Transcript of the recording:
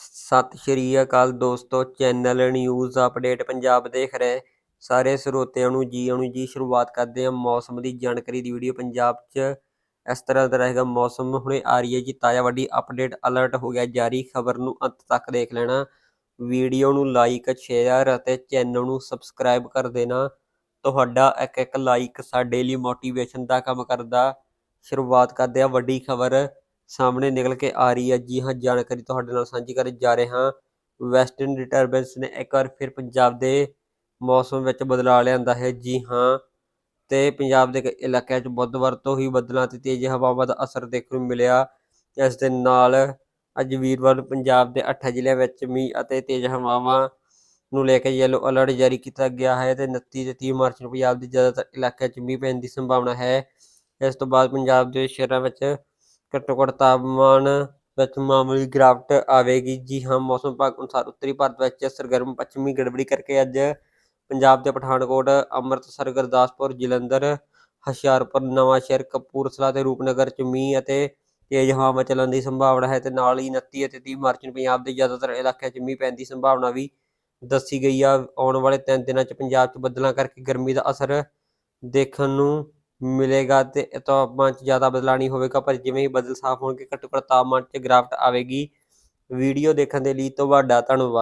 ਸਤਿ ਸ਼੍ਰੀ ਅਕਾਲ ਦੋਸਤੋ, channel news update Punjab ਦੇਖ ਰਹੇ ਸਾਰੇ ਸਰੋਤਿਆਂ ਨੂੰ ਜੀ ਆਇਆਂ ਜੀ ਸ਼ੁਰੂਆਤ ਕਰਦੇ ਹਾਂ ਮੌਸਮ ਦੀ ਜਾਣਕਾਰੀ ਦੀ ਵੀਡੀਓ ਪੰਜਾਬ 'ਚ ਇਸ ਤਰ੍ਹਾਂ ਦਾ ਰਹੇਗਾ ਮੌਸਮ। ਹੁਣੇ ਆ ਰਹੀ ਹੈ ਜੀ ਤਾਜ਼ਾ ਵੱਡੀ ਅਪਡੇਟ ਅਲਰਟ ਹੋ ਗਿਆ ਜਾਰੀ। ਖਬਰ ਨੂੰ ਅੰਤ ਤੱਕ ਦੇਖ ਲੈਣਾ। ਵੀਡੀਓ ਨੂੰ ਲਾਈਕ ਸ਼ੇਅਰ ਅਤੇ ਚੈਨਲ ਨੂੰ ਸਬਸਕ੍ਰਾਈਬ ਕਰ ਦੇਣਾ। ਤੁਹਾਡਾ ਇੱਕ ਇੱਕ ਲਾਈਕ ਸਾਡੇ ਲਈ ਮੋਟੀਵੇਸ਼ਨ ਦਾ ਕੰਮ ਕਰਦਾ। ਸ਼ੁਰੂਆਤ ਕਰਦੇ ਹਾਂ ਵੱਡੀ ਖਬਰ। ਸਾਹਮਣੇ ਨਿਕਲ ਕੇ ਆ ਰਹੀ ਹੈ। ਜੀ ਹਾਂ, ਜਾਣਕਾਰੀ ਤੁਹਾਡੇ ਨਾਲ ਸਾਂਝੀ ਕਰਨ ਜਾ ਰਹੇ ਹਾਂ। ਵੈਸਟਰਨ ਡਿਟਰਬੈਂਸ ਨੇ ਇੱਕ ਵਾਰ ਫਿਰ ਪੰਜਾਬ ਦੇ ਮੌਸਮ ਵਿੱਚ ਬਦਲਾਅ ਲਿਆਂਦਾ ਹੈ। ਜੀ ਹਾਂ, ਤੇ ਪੰਜਾਬ ਦੇ ਕਈ ਇਲਾਕਿਆਂ 'ਚ ਬੁੱਧਵਾਰ ਤੋਂ ਹੀ ਬੱਦਲਾਂ ਤੇ ਤੇਜ਼ ਹਵਾਵਾਂ ਦਾ ਅਸਰ ਦੇਖਣ ਨੂੰ ਮਿਲਿਆ। ਇਸ ਦੇ ਨਾਲ ਅੱਜ ਵੀਰਵਾਰ ਨੂੰ ਪੰਜਾਬ ਦੇ 8 ਜ਼ਿਲ੍ਹਿਆਂ ਵਿੱਚ ਮੀਂਹ ਅਤੇ ਤੇਜ਼ ਹਵਾਵਾਂ ਨੂੰ ਲੈ ਕੇ ਯੈਲੋ ਅਲਰਟ ਜਾਰੀ ਕੀਤਾ ਗਿਆ ਹੈ ਤੇ 29 ਤੇ 30 ਮਾਰਚ ਨੂੰ ਪੰਜਾਬ ਦੇ ਜ਼ਿਆਦਾਤਰ ਇਲਾਕਿਆਂ 'ਚ ਮੀਂਹ ਪੈਣ ਦੀ ਸੰਭਾਵਨਾ ਹੈ। ਇਸ ਤੋਂ ਬਾਅਦ ਪੰਜਾਬ ਦੇ ਸ਼ਹਿਰਾਂ ਵਿੱਚ ਘੱਟੋ ਘੱਟ ਤਾਪਮਾਨ ਵਿੱਚ ਮਾਮੂਲੀ ਗਿਰਾਵਟ ਆਵੇਗੀ। ਜੀ ਹਾਂ, ਮੌਸਮ ਵਿਭਾਗ ਅਨੁਸਾਰ ਉੱਤਰੀ ਭਾਰਤ ਵਿੱਚ ਸਰਗਰਮ ਪੱਛਮੀ ਗੜਬੜੀ ਕਰਕੇ ਅੱਜ ਪੰਜਾਬ ਦੇ ਪਠਾਨਕੋਟ, ਅੰਮ੍ਰਿਤਸਰ, ਗੁਰਦਾਸਪੁਰ, ਜਲੰਧਰ, ਹੁਸ਼ਿਆਰਪੁਰ, ਨਵਾਂਸ਼ਹਿਰ, ਕਪੂਰਥਲਾ ਤੇ ਰੂਪਨਗਰ ਚ ਮੀਂਹ ਅਤੇ ਤੇਜ਼ ਹਵਾਵਾਂ ਚੱਲਣ ਦੀ ਸੰਭਾਵਨਾ ਹੈ ਤੇ ਨਾਲ ਹੀ 29 ਅਤੇ 30 ਮਾਰਚ ਨੂੰ ਪੰਜਾਬ ਦੇ ਜ਼ਿਆਦਾਤਰ ਇਲਾਕਿਆਂ 'ਚ ਮੀਂਹ ਪੈਣ ਦੀ ਸੰਭਾਵਨਾ ਵੀ ਦੱਸੀ ਗਈ ਆ। ਆਉਣ ਵਾਲੇ ਤਿੰਨ ਦਿਨਾਂ 'ਚ ਪੰਜਾਬ 'ਚ ਬੱਦਲਾਂ ਕਰਕੇ ਗਰਮੀ ਦਾ ਅਸਰ ਦੇਖਣ ਨੂੰ ਮਿਲੇਗਾ ਤੇ ਤਾਪਮਾਨ 'ਚ ਜ਼ਿਆਦਾ ਬਦਲਾ ਨਹੀਂ ਹੋਵੇਗਾ, ਪਰ ਜਿਵੇਂ ਹੀ ਬੱਦਲ ਸਾਫ਼ ਹੋਣਗੇ, ਘੱਟੋ ਘੱਟ ਤਾਪਮਾਨ 'ਚ ਗਿਰਾਵਟ ਆਵੇਗੀ। ਵੀਡੀਓ ਦੇਖਣ ਦੇ ਲਈ ਤੁਹਾਡਾ ਧੰਨਵਾਦ।